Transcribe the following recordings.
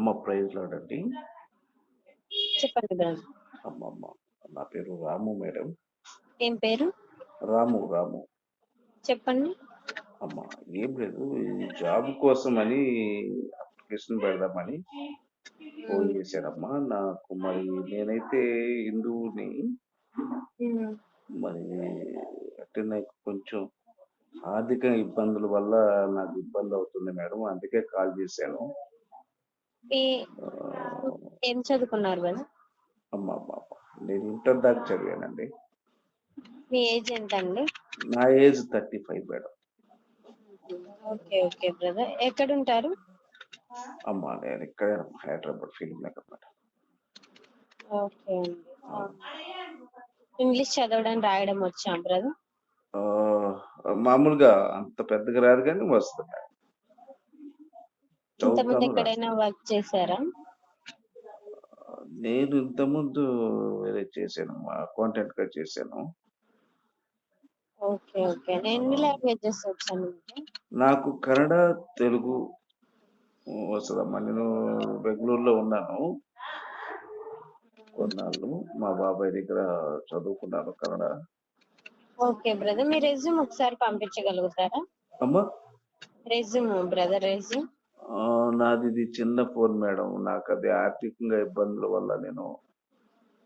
అమ్మ praise lord అండి. చెప్పండి బ్రదర్. అమ్మ అమ్మ నా పేరు రాము మేడం. ఏం పేరు? రాము రాము. చెప్పండి. అమ్మ ఏం లేదు జాబ్ కోసం అని అప్లికేషన్ పెడదామని ఫోన్ చేశానమ్మా. నాకు మరి నేనైతే హిందువుని. మరి అంటే నాకు కొంచెం ఆర్థిక ఇబ్బందుల వల్ల నాకు ఇబ్బంది అవుతుంది మేడం. అందుకే కాల్ చేశాను. ఏం చదువుకున్నారు బ్రదర్ అమ్మ నేను ఇంటర్ దాకా చదివానండి. మీ ఏజ్ ఎంత అండి నా age thirty five madam. Okay okay brother. ఎక్కడ ఉంటారు అమ్మ నేను ఇక్కడే Hyderabad film maker madam. Okay అండి. ఇంగ్లీష్ చదవడం రాయడం వచ్చా బ్రదర్? మామూలుగా అంత పెద్దగా రాదు కానీ వస్తుంది. ఇంతకుముందు ఎక్కడైనా వర్క్ చేశారా. నేను ఇంతకుముందు వేరే చేశాను అకౌంటెంట్గా చేశాను. Okay okay. ఎన్ని లాంగ్వేజెస్ వచ్చాను? నాకు కన్నడ తెలుగు వస్తుందమ్మా. నేను బెంగళూరులో ఉన్నాను. కొన్నాళ్ళు మా బాబాయ్ దగ్గర చదువుకున్నాను కన్నడ. Okay brother. మీ రెజ్యూమ్ ఒకసారి పంపించగలుగుతారా? అమ్మా? రెజ్యూమ్ బ్రదర్ రెజ్యూమ్ నాది ఇది చిన్న ఫోన్ మేడం. నాకు అది ఆర్థికంగా ఇబ్బందుల వల్ల నేను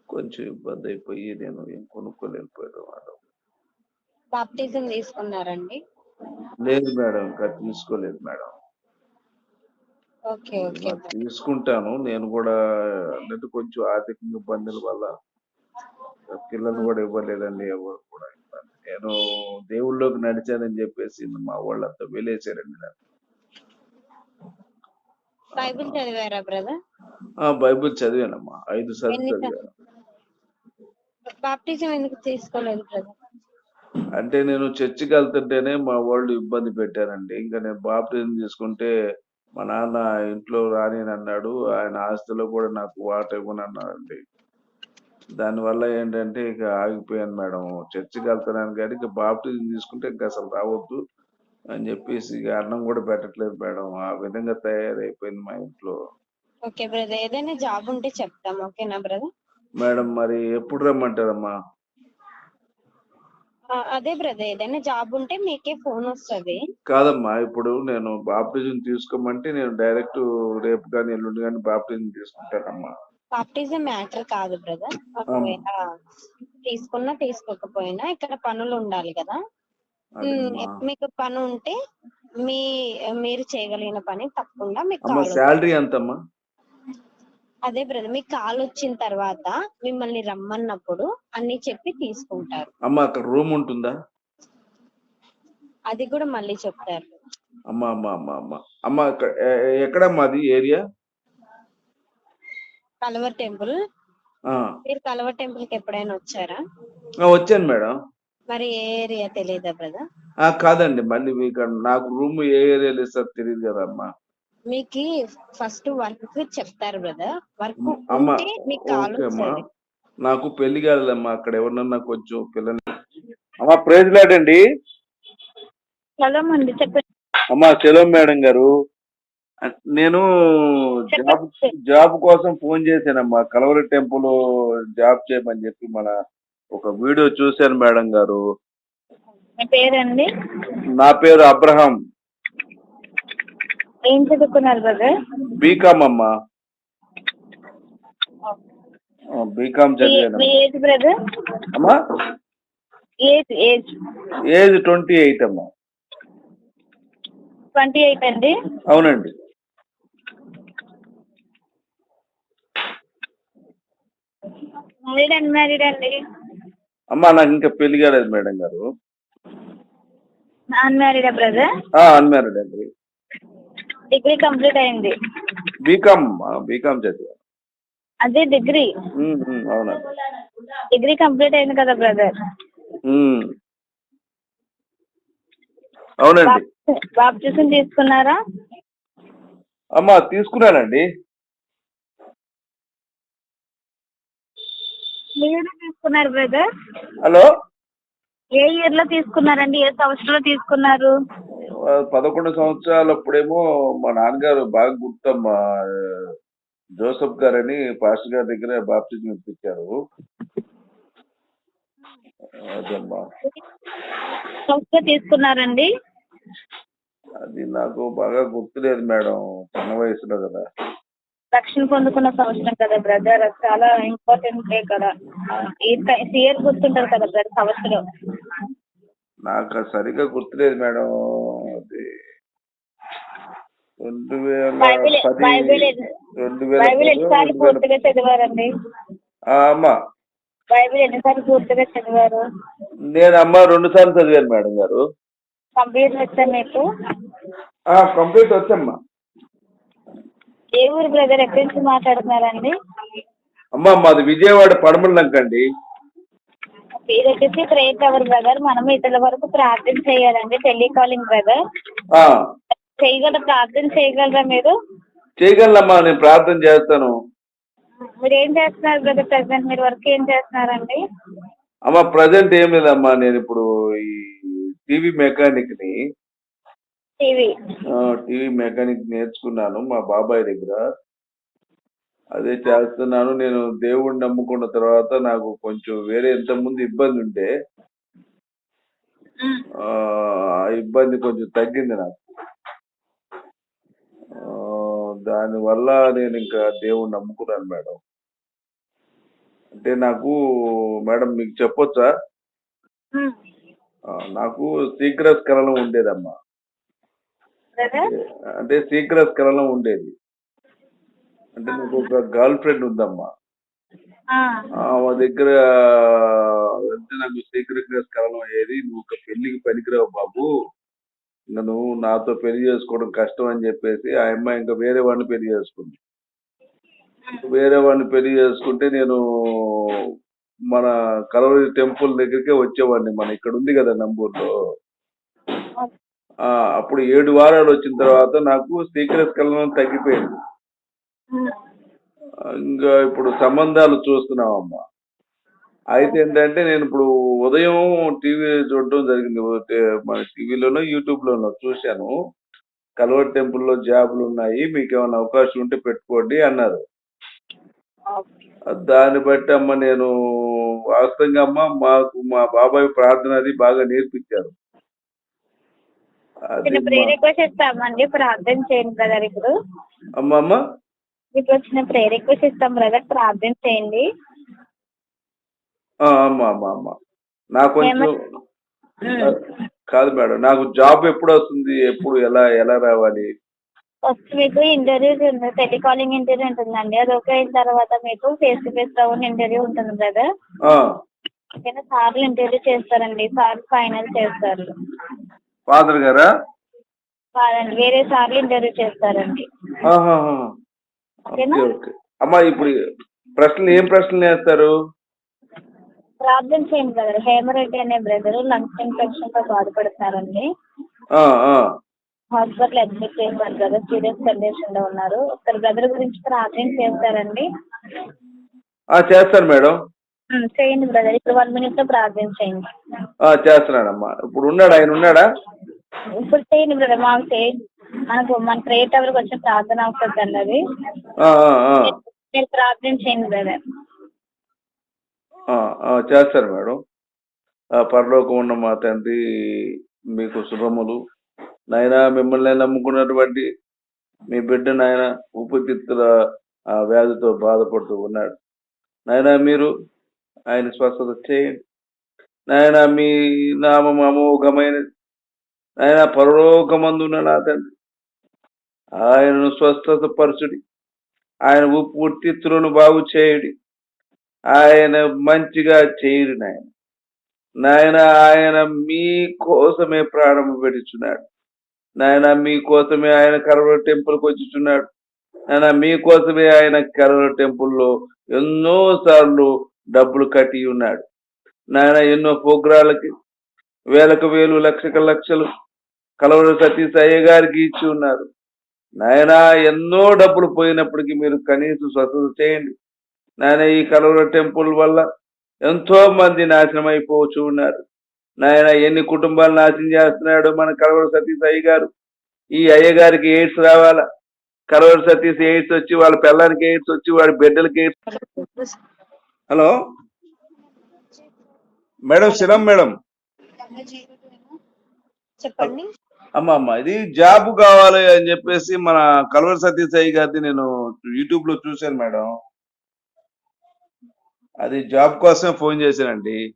కొంచెం ఇబ్బంది అయిపోయి నేను ఏం కొనుక్కోలేకపోయాను మేడం. బాప్టిజం తీసుకున్నారండి? లేదు మేడం ఇంకా తీసుకోలేదు మేడం. ఓకే తీసుకుంటాను. నేను కూడా అంటే కొంచెం ఆర్థిక ఇబ్బందుల వల్ల పిల్లలు కూడా ఇవ్వలేదండి ఎవరు కూడా. నేను దేవుళ్ళలోకి నడిచానని చెప్పేసి మా వాళ్ళంతా వెళ్ళేసారండి నాకు బైబిల్ చదివారా బ్రదర్? ఆ బైబిల్ చదివానమ్మా. ఐదు సార్లు? చదివాను. బాప్టిజం ఎందుకు తీసుకోలేదు బ్రదర్? అంటే నేను చర్చికి వెళ్తుంటేనే మా వాళ్ళు ఇబ్బంది పెట్టారండి. ఇంకా నేను బాప్టిజం తీసుకుంటే మా నాన్న ఇంట్లో రాని అన్నాడు. ఆయన ఆస్తిలో కూడా నాకు వాట ఇవ్వను అన్నాడండి. దానివల్ల ఏంటంటే ఇక ఆగిపోయాను మేడం. చర్చికి వెళ్తున్నాను కానీ ఇక బాప్టిజం తీసుకుంటే ఇంకా అసలు రావద్దు. అని చెప్పేసి అన్నం కూడా పెట్టట్లేదు మేడం. ఆ విధంగా తయారైపోయింది మా ఇంట్లో. ఓకే బ్రదర్ ఏదైనా జాబ్ ఉంటే చెప్తాం. ఓకేనా బ్రదర్? మేడం మరి ఎప్పుడు రమ్మంటారమ్మా? అదే బ్రదర్ ఏదైనా జాబ్ ఉంటే మీకే ఫోన్ వస్తది. కాదమ్మా ఇప్పుడు నేను బాప్టిజం తీసుకోమంటే నేను డైరెక్ట్ రేపు కానీ ఎల్లుండి కానీ బాప్టిజం తీసుకుంటానమ్మా. బాప్టిజం మ్యాటర్ కాదు బ్రదర్. తీసుకున్నా తీసుకోకపోయినా ఇక్కడ పనులు ఉండాలి కదా. మీకు పని ఉంటే మీ మీరు చేయగలిగిన పని తప్పకుండా మీకు శాలరీ ఎంతమ్మా? అదే బ్రదర్ మీకు కాల్ వచ్చిన తర్వాత మిమ్మల్ని రమ్మన్నప్పుడు అన్ని చెప్పి తీసుకుంటారు. అమ్మ అక్కడ రూమ్ ఉంటుందా? అది కూడా మళ్ళీ చెప్తారు. అమ్మ అమ్మ అమ్మ అమ్మ. అమ్మ ఎక్కడమ్మా అది ఏరియా? కలవర్ టెంపుల్. మీరు కలవర్ టెంపుల్కి ఎప్పుడైనా వచ్చారా? వచ్చాను మేడం. మరి ఏ ఏరియా తెలియదా బ్రదర్? ఆ, కాదండి మళ్ళీ మీకు నాకు రూమ్ ఏ ఏరియాలో ఇస్తారు తెలియదు కదమ్మా. మీకు ఫస్ట్ వర్క్ చెప్తారు బ్రదర్. వర్క్ అమ్మ మీకు నాకు పెళ్ళి కాలేదమ్మా అక్కడ ఎవరన్నా కొంచెం పిల్లని. అమ్మా ప్రైజ్ లాడండి హలో అండి చెప్పండి. అమ్మా సెలవు మేడం గారు. నేను జాబ్ జాబ్ కోసం ఫోన్ చేశానమ్మా కలవరి టెంపుల్ జాబ్ చేయమని చెప్పి మన ఒక వీడియో చూశాను మేడం గారు. పేరండి? నా పేరు అబ్రహాం. ఏం చదువుకున్నారు బ్రదర్? బీకామ్ అమ్మా. బీకామ్ చదివాను. Age brother? అమ్మా? Age age. Age twenty eight అమ్మా. ట్వంటీ ఎయిట్ అండి? అవునండి. మ్యారీడ్ అన్మ్యారీడ్ అండి? అమ్మా నాకు ఇంకా పెళ్ళి కాలేదు మేడం గారు. అన్మ్యారీడా బ్రదర్ అన్మ్యారీడ్ అండి. డిగ్రీ కంప్లీట్ అయింది. బీకామ్ బీకామ్ చదివాను అదే డిగ్రీ. అవునండి. డిగ్రీ కంప్లీట్ అయింది కదా బ్రదర్. అవునండి. బాప్టిజం తీసుకున్నారా? అమ్మా తీసుకున్నానండి. తీసుకున్నారు బ్రదర్ హలో? ఏ ఇయర్లో తీసుకున్నారండి? ఏ సంవత్సరంలో తీసుకున్నారు? పదకొండు సంవత్సరాలప్పుడేమో మా నాన్నగారు బాగా గుర్తమ్మా జోసఫ్ గారని పాస్టర్ గారి దగ్గర బాప్టిజం ఇప్పించారు. అదమ్మా. తీసుకున్నారండి? అది నాకు బాగా గుర్తులేదు మేడం చిన్న వయసులో కదా. రక్షణ పొందుకున్న సంవత్సరం కదా బ్రదర్ చాలా ఇంపార్టెంట్ డే కదా. ఈ ఇయర్ గుర్తుంటారు కదా బ్రదర్ సంవత్సరం. నాకు సరిగ్గా గుర్తులేదు మేడం. అది రెండు వేల పది రెండు వేల పూర్తిగా చదివారండి? అమ్మా. బైబిల్ ఎన్నిసార్లు పూర్తిగా చదివారు? నేను అమ్మ రెండు సార్లు చదివాను మేడం గారు. కంప్లీట్ వచ్చా మీకు? ఆ, కంప్లీట్ వచ్చమ్మా ఏ ఊరు బ్రదర్ ఎక్కడి నుంచి మాట్లాడుతున్నారండి? అమ్మ మాది విజయవాడ పడమలంక అండి ఇది వచ్చేసి ప్రేయర్ టవర్ బ్రదర్ మనం ఇతరుల వరకు ప్రార్థన చేయాలండి టెలికాలింగ్ బ్రదర్ ఆ, చేయగల ప్రార్థన చేయగలరా మీరు? చేయగలనమ్మా నేను ప్రార్థన చేస్తాను. మీరు ఏం చేస్తున్నారు బ్రదర్ ప్రజెంట్ మీరు వర్క్ ఏం చేస్తున్నారండి? అమ్మ ప్రజెంట్ ఏం లేదమ్మా నేను ఇప్పుడు ఈ టీవీ మెకానిక్ని టీవీ. టీవీ మెకానిక్ నేర్చుకున్నాను మా బాబాయ్ దగ్గర. అదే చేస్తున్నాను. నేను దేవుడిని నమ్ముకున్న తర్వాత నాకు కొంచెం వేరే ముందు ఇబ్బంది ఉంటే ఆ ఇబ్బంది కొంచెం తగ్గింది నాకు. ఆ, దానివల్ల నేను ఇంకా దేవుడిని నమ్ముకున్నాను మేడం. అంటే నాకు మేడం మీకు చెప్పొచ్చా? నాకు సీక్రెట్ కలలం ఉండేదమ్మా. అంటే సీక్రెట్ కలలం ఉండేది. అంటే నాకు ఒక గర్ల్ ఫ్రెండ్ ఉందమ్మా. ఆమె దగ్గర నాకు సీక్రెట్ కలలం అయ్యేది. నువ్వు ఒక పెళ్ళికి పనికిరావు బాబు. ఇంకా నువ్వు నాతో పెళ్ళి చేసుకోవడం కష్టం అని చెప్పేసి ఆ అమ్మాయి ఇంకా వేరే వాడిని పెళ్ళి చేసుకుంది. వేరే వాడిని పెళ్ళి చేసుకుంటే నేను మన కలవరి టెంపుల్ దగ్గరికే వచ్చేవాడిని. మన ఇక్కడ ఉంది కదా నంబూర్లో. అప్పుడు ఏడు వారాలు వచ్చిన తర్వాత నాకు కలనం తగ్గిపోయింది. ఇంకా ఇప్పుడు సంబంధాలు చూస్తున్నామమ్మా అయితే ఏంటంటే నేను ఇప్పుడు ఉదయం టీవీ చూడడం జరిగింది. మన టీవీలోనో యూట్యూబ్ లోనో చూశాను. కల్వర్ టెంపుల్లో జాబులు ఉన్నాయి. మీకు ఏమైనా అవకాశం ఉంటే పెట్టుకోండి అన్నారు. దాన్ని బట్టి అమ్మ నేను వాస్తవంగా అమ్మ మాకు మా బాబాయ్ ప్రార్థన అది బాగా నేర్పించారు. చిన్న ప్రేయర్ రిక్వెస్ట్ ఇస్తామండి ప్రార్థన చేయండి బ్రదర్ ఇప్పుడు. అమ్మ అమ్మ ఇప్పుడు వచ్చిన ప్రేయర్ రిక్వెస్ట్ ఇస్తాం బ్రదర్ ప్రార్థన చేయండి. ఆ, అమ్మ అమ్మ అమ్మ. నాకు కొంచెం. కాదు మేడం నాకు జాబ్ ఎప్పుడు వస్తుంది ఎప్పుడు ఎలా ఎలా రావాలి? ఫస్ట్ మీకు ఇంటర్వ్యూస్ ఉంది టెలికాలింగ్ ఇంటర్వ్యూ ఉంటుందండి అది ఓకే అయిన తర్వాత మీకు face to face round interview ఉంటుంది బ్రదర్ ఆ, ఓకేనా? సార్లు ఇంటర్వ్యూ చేస్తారండి సార్ ఫైనల్ చేస్తారు. ఫాదర్ గారా? కాదండి వేరే సార్లు ఇంటర్వ్యూ చేస్తారండి. ఆహాహా. ఓకేనా? Okay okay. అమ్మా ఇప్పుడు ప్రశ్నలు ఏం ప్రశ్నలు వేస్తారు? ప్రార్థన చేయండి బ్రదర్? హేమరెడ్డి అనే బ్రదర్ లంగ్స్ ఇన్ఫెక్షన్తో బాధపడుతున్నారండి. ఆ, ఆ. హాస్పిటల్ అడ్మిట్ చేశారు బ్రదర్ సీరియస్ కండిషన్లో ఉన్నారు. ఒకరి బ్రదర్ గురించి ప్రార్థన చేస్తారండి. ఆ, చేస్తాను మేడం. చేయండి బ్రదర్. ఇప్పుడు వన్ మినిట్లో ప్రార్థన చేయండి. ఆ, చేస్తున్నానమ్మా ఇప్పుడు ఉన్నాడా? ఆయన ఉన్నాడా? ఇప్పుడు చేయండి బ్రదర్. మాకు చేయండి మనకు మన ప్రేయర్ టవర్కి వచ్చిన ప్రార్థన ఆ, ఆ. మీరు ప్రార్థన చేయండి బ్రదర్. చేస్తాను మేడం. పరలోకం ఉన్న మా తండ్రి మీకు శుభములు. నాయన మిమ్మల్ని నమ్ముకున్నటువంటి మీ బిడ్డ నాయన ఊపిరితిత్తుల ఆ వ్యాధితో బాధపడుతూ ఉన్నాడు. నాయన మీరు ఆయన స్వస్థత చేయండి. నాయన మీ నామం అమోఘమైనది నాయన పరలోకమందున్న నా తండ్రి. ఆయనను స్వస్థత పరచుడి ఆయన ఉత్తిత్తులను బాగు చేయుడి. ఆయన మంచిగా చేయుడి నాయన. నాయన ఆయన మీ కోసమే ప్రాణం పెడుచున్నాడు నాయన మీ కోసమే ఆయన కరవ టెంపుల్కి వచ్చుచున్నాడు. నాయన మీ కోసమే ఆయన కరవ టెంపుల్లో ఎన్నోసార్లు డబ్బులు కట్టి ఉన్నాడు. నాయన ఎన్నో పోగ్రాలకి వేలకు వేలు లక్షక లక్షలు కలవర సతీష్ అయ్య గారికి ఇచ్చి ఉన్నారు. నాయన ఎన్నో డబ్బులు పోయినప్పటికీ మీరు కనీసం స్వస్థత చేయండి. నాయన ఈ కలవర టెంపుల్ వల్ల ఎంతో మంది నాశనం అయిపోవచ్చు ఉన్నారు నాయన ఎన్ని కుటుంబాలు నాశనం చేస్తున్నాడు మన కలవర సతీష్ అయ్య గారు. ఈ అయ్యగారికి ఎయిడ్స్ రావాలా? కలవర సతీష్ ఎయిడ్స్ వచ్చి వాళ్ళ పిల్లలకి ఎయిడ్స్ వచ్చి వాడి బిడ్డలకి ఎయిడ్స్ హలో? మేడం శిరం మేడం. చెప్పండి. అమ్మ అమ్మ ఇది జాబ్ కావాలి అని చెప్పేసి మన కలవర సతీష్ అయ్య గారిది నేను యూట్యూబ్లో చూశాను మేడం. అది జాబ్ కోసమే ఫోన్ చేశానండి.